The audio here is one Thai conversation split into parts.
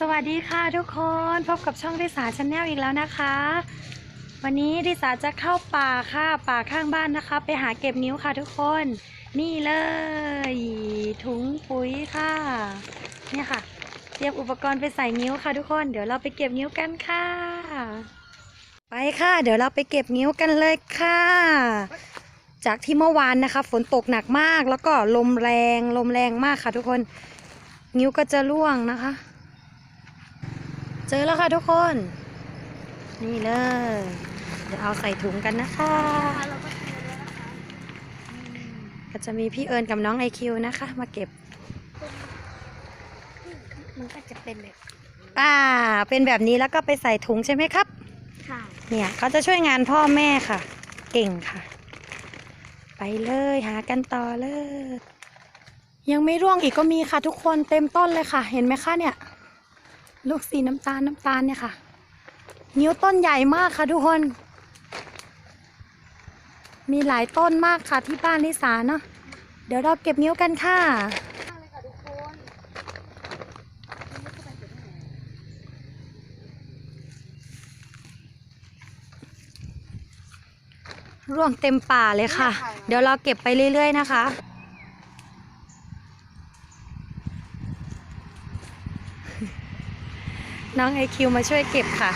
สวัสดีค่ะทุกคนพบกับช่องริสาชาแนลอีกแล้วนะคะ วันนี้ริสาจะเข้าป่าค่ะป่าข้างบ้านนะคะ ไปหาเก็บนิ้วค่ะทุกคน นี่เลย ถุงปุ๋ยค่ะเนี่ยค่ะ เตรียมอุปกรณ์ไปใส่นิ้วค่ะทุกคน เดี๋ยวเราไปเก็บนิ้วกันค่ะ ไปค่ะ เดี๋ยวเราไปเก็บนิ้วกันเลยค่ะ จากที่เมื่อวานนะคะ ฝนตกหนักมากแล้วก็ลมแรงลมแรงมากค่ะทุกคน นิ้วก็จะร่วงนะคะ จอแล้วค่ะทุกคน นี่เลย เดี๋ยวเอาใส่ถุงกันนะคะเราก็เจอแล้วนะคะ ก็จะมีพี่เอิญกับน้องไอคิวนะคะ มาเก็บ มันก็จะเป็นแบบอ่า เป็นแบบนี้แล้วก็ไปใส่ถุงใช่ไหมครับ ค่ะ เนี่ยเขาจะช่วยงานพ่อแม่ค่ะ เก่งค่ะ ไปเลยหากันต่อเลย ยังไม่ร่วงอีกก็มีค่ะทุกคนเต็มต้นเลยค่ะ เห็นไหมคะเนี่ย ลูกสีน้ำตาลน้ำตาลเนี่ยค่ะ นิ้วต้นใหญ่มากค่ะทุกคน มีหลายต้นมากค่ะที่บ้านลิสาเนาะเดี๋ยวเราเก็บนิ้วกันค่ะมากเลยค่ะทุกคนร่วงเต็มป่าเลยค่ะ เดี๋ยวเราเก็บไปเรื่อย ๆ นะคะ น้องไอคิวมาช่วยเก็บค่ะ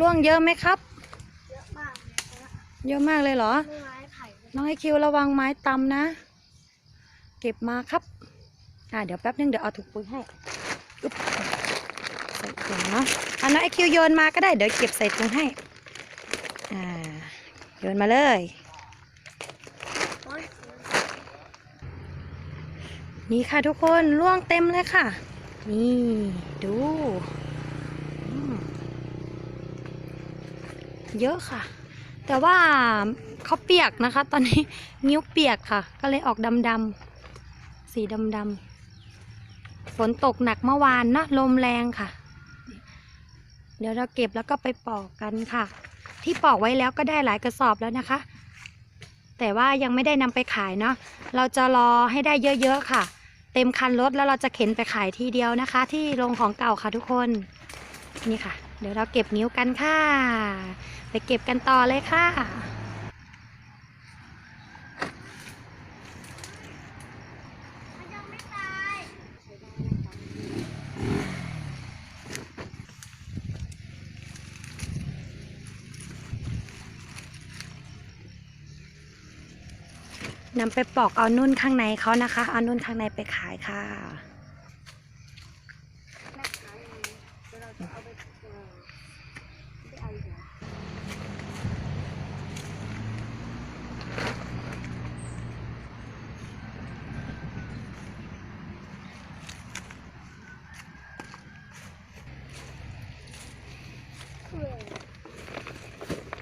ร่วงเยอะไหมครับ เยอะมากเลยนะเยอะมากเลยเหรอ ไม่ไม้ไผ่น้องไอคิวระวังไม้ตำนะ เก็บมาครับ อ่าเดี๋ยวแป๊บนึงเดี๋ยวเอาถุงปุ๋ยให้อึ๊บใส่ถุงเนาะเอาน้องไอคิวโยนมาก็ได้เดี๋ยวเก็บใส่ถุงให้ อ่า โยนมาเลย โอ๊ย นี่ค่ะทุกคนร่วงเต็มเลยค่ะ นี่ดูเยอะค่ะ แต่ว่าเขาเปียกนะคะ ตอนนี้นิ้วเปียกค่ะ ก็เลยออกดำๆสีดำๆฝนตกหนักเมื่อวานนะลมแรงค่ะ เดี๋ยวเราเก็บแล้วก็ไปปอกกันค่ะ ที่ปอกไว้แล้วก็ได้หลายกระสอบแล้วนะคะ แต่ว่ายังไม่ได้นำไปขายเนาะเราจะรอให้ได้เยอะๆค่ะ เต็มคันรถแล้วเราจะเข็นไปขายทีเดียวนะคะ ที่โรงของเก่าค่ะทุกคนนี่ค่ะ เดี๋ยวเราเก็บนิ้วกันค่ะ ไปเก็บกันต่อเลยค่ะ มันยังไม่ตาย นำไปปอกเอานุ่นข้างในเขานะคะ เอานุ่นข้างในไปขายค่ะ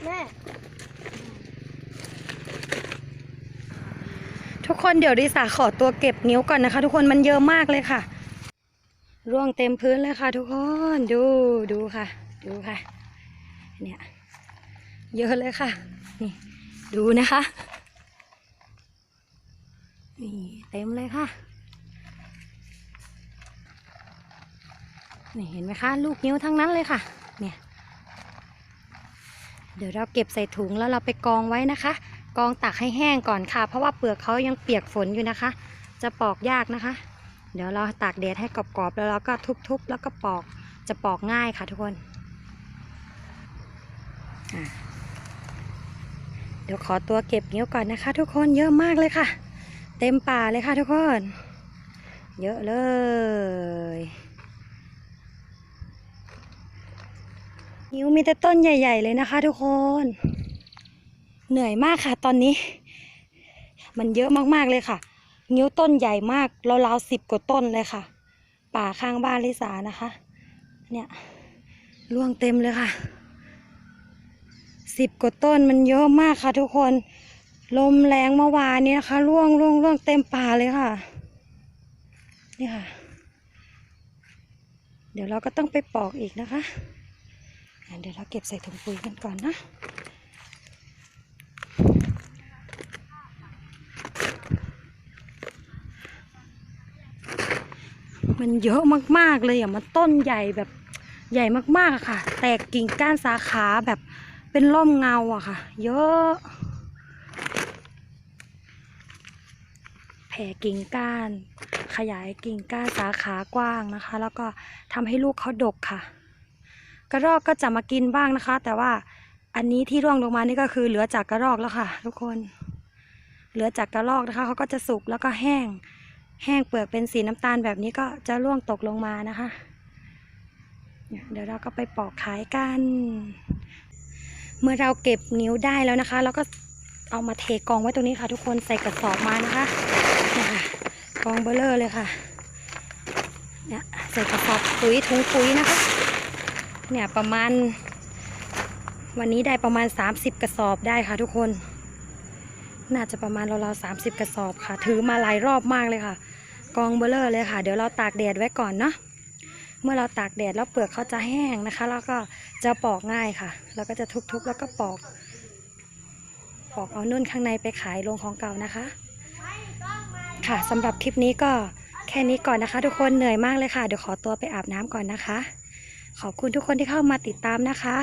แม่ คนเดี๋ยวดิสาขอตัวเก็บนิ้วก่อนนะคะ ทุกคนมันเยอะมากเลยค่ะ ร่วงเต็มพื้นเลยค่ะ ทุกคนดูดูค่ะ ดูค่ะ เนี่ย เยอะเลยค่ะ นี่ ดูนะคะ นี่เต็มเลยค่ะนี่เห็นไหมคะ ลูกนิ้วทั้งนั้นเลยค่ะ เนี่ย เดี๋ยวเราเก็บใส่ถุงแล้วเราไปกองไว้นะคะ กองตากให้แห้งก่อนค่ะ เพราะว่าเปลือกเขายังเปียกฝนอยู่นะคะ จะปอกยากนะคะ เดี๋ยวเราตากแดดให้กรอบๆแล้วเราก็ทุบๆแล้วก็ปอกจะปอกง่ายค่ะทุกคน เดี๋ยวขอตัวเก็บนิ้วก่อนนะคะ ทุกคนเยอะมากเลยค่ะ เต็มป่าเลยค่ะทุกคน เยอะเลยนิ้วมีแต่ต้นใหญ่ ๆ เลยนะคะ ทุกคน เหนื่อยมากค่ะ ตอนนี้ มันเยอะมากๆเลยค่ะ นิ้วต้นใหญ่มากราวๆสิบกว่าต้นเลยค่ะ ป่าข้างบ้านลิสานะคะ เนี่ยร่วงเต็มเลยค่ะสิบกว่าต้นมันเยอะมากค่ะทุกคน ลมแรงเมื่อวานนี้นะคะร่วงร่วงร่วงเต็มป่าเลยค่ะ นี่ค่ะ เดี๋ยวเราก็ต้องไปปอกอีกนะคะอะเดี๋ยวเราเก็บใส่ถุงปุ๋ยกันก่อนนะ มันเยอะมากๆเลยอะมันต้นใหญ่แบบใหญ่มากๆอะค่ะ แตกกิ่งก้านสาขาแบบเป็นร่มเงาอะค่ะ เยอะแผ่กิ่งก้าน ขยายกิ่งก้านสาขากว้างนะคะ แล้วก็ทำให้ลูกเขาดกค่ะ กระรอกก็จะมากินบ้างนะคะ แต่ว่าอันนี้ที่ร่วงลงมานี่ก็คือเหลือจากกระรอกแล้วค่ะ ทุกคน เหลือจากกระรอกนะคะเขาก็จะสุกแล้วก็แห้ง แห้งเปลือกเป็นสีน้ำตาลแบบนี้ก็จะร่วงตกลงมานะคะ เดี๋ยวเราก็ไปปอกขายกัน เมื่อเราเก็บนิ้วได้แล้วนะคะ เราก็เอามาเทกองไว้ตรงนี้ค่ะ ทุกคนใส่กระสอบมานะคะนี่ค่ะกองเบลเลอร์เลยค่ะเนี่ยใส่กระสอบปุ๋ยถุงปุ๋ยนะคะ เนี่ยประมาณ วันนี้ได้ประมาณ 30 กระสอบได้ค่ะทุกคน น่าจะประมาณราวๆสามสิบกระสอบค่ะ ถือมาหลายรอบมากเลยค่ะ กองเบลเลอร์เลยค่ะ เดี๋ยวเราตากแดดไว้ก่อนเนาะเมื่อเราตากแดดแล้วเปลือกเขาจะแห้งนะคะ แล้วก็จะปอกง่ายค่ะ แล้วก็จะทุบๆแล้วก็ปอก ปอกเอานุ่นข้างในไปขายลงของเก่านะคะ ค่ะสำหรับคลิปนี้ก็แค่นี้ก่อนนะคะ ทุกคนเหนื่อยมากเลยค่ะ เดี๋ยวขอตัวไปอาบน้ำก่อนนะคะ ขอบคุณทุกคนที่เข้ามาติดตามนะคะ